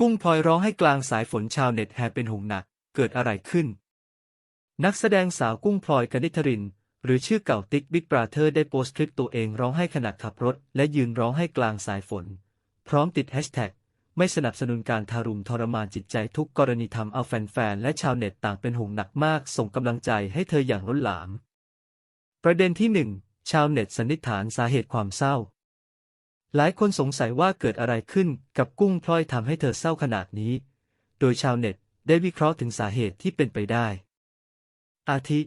กุ้งพลอยร้องให้กลางสายฝนชาวเน็ตแห่เป็นหงหนัก เกิดอะไรขึ้น นักแสดงสาวกุ้งพลอยกนิษฐริน หรือชื่อเก่าติ๊กบิ๊กบราเธอร์ได้โพสต์คลิปตัวเองร้องไห้ขณะขับรถ และยืนร้องให้กลางสายฝน พร้อมติดแฮชแท็กไม่สนับสนุนการทารุณทรมานจิตใจทุกกรณีทำเอาแฟนๆ และชาวเน็ตต่างเป็นห่วงหนักมาก ส่งกำลังใจให้เธออย่างล้นหลาม ประเด็นที่หนึ่งชาวเน็ตสันนิษฐานสาเหตุความเศร้า หลายคนสงสัยว่าเกิดอะไรขึ้นกับกุ้งพลอยทำให้เธอเศร้าขนาดนี้ โดยชาวเน็ตได้วิเคราะห์ถึงสาเหตุที่เป็นไปได้ อาทิ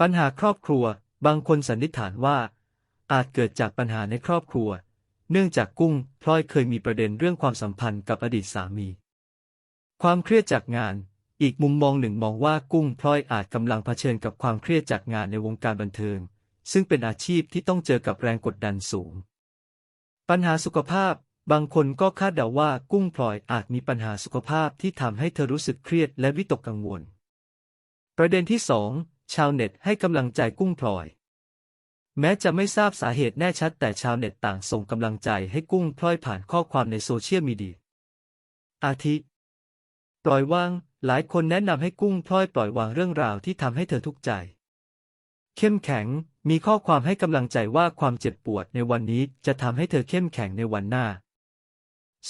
ปัญหาครอบครัว บางคนสันนิษฐานว่า อาจเกิดจากปัญหาในครอบครัว เนื่องจากกุ้งพลอยเคยมีประเด็นเรื่องความสัมพันธ์กับอดีตสามี ความเครียดจากงาน อีกมุมมองหนึ่งมองว่ากุ้งพลอยอาจกำลังเผชิญกับความเครียดจากงานในวงการบันเทิง ซึ่งเป็นอาชีพที่ต้องเจอกับแรงกดดันสูง ปัญหาสุขภาพ บางคนก็คาดเดาว่ากุ้งพลอยอาจมีปัญหาสุขภาพที่ทำให้เธอรู้สึกเครียดและวิตกกังวล ประเด็นที่สองชาวเน็ตให้กำลังใจกุ้งพลอย แม้จะไม่ทราบสาเหตุแน่ชัด แต่ชาวเน็ตต่างส่งกำลังใจให้กุ้งพลอยผ่านข้อความในโซเชียลมีเดีย อาทิ ปล่อยวาง หลายคนแนะนำให้กุ้งพลอยปล่อยวางเรื่องราวที่ทำให้เธอทุกข์ใจ เข้มแข็ง มีข้อความให้กำลังใจว่าความเจ็บปวดในวันนี้จะทำให้เธอเข้มแข็งในวันหน้า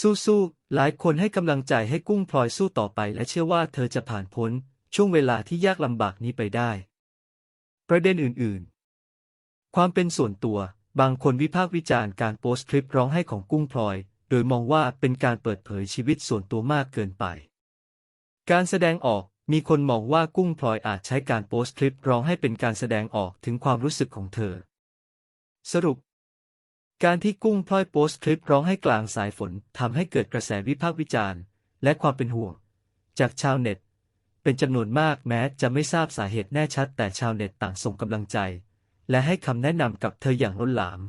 สู้ๆ หลายคนให้กำลังใจให้กุ้งพลอยสู้ต่อไปและเชื่อว่าเธอจะผ่านพ้นช่วงเวลาที่ยากลำบากนี้ไปได้ ประเด็นอื่นๆ ความเป็นส่วนตัว บางคนวิพากษ์วิจารณ์การโพสต์คลิปร้องไห้ของกุ้งพลอย โดยมองว่าเป็นการเปิดเผยชีวิตส่วนตัวมากเกินไป การแสดงออก มีคนมองว่ากุ้งพลอยอาจใช้การโพสต์คลิปร้องให้เป็นการแสดงออกถึงความรู้สึกของเธอ สรุป การที่กุ้งพลอยโพสต์คลิปร้องให้กลางสายฝนทำให้เกิดกระแสวิพากษ์วิจารณ์ และความเป็นห่วง จากชาวเน็ต เป็นจำนวนมากแม้จะไม่ทราบสาเหตุแน่ชัด แต่ชาวเน็ตต่างส่งกำลังใจ และให้คำแนะนำกับเธออย่างล้นหลาม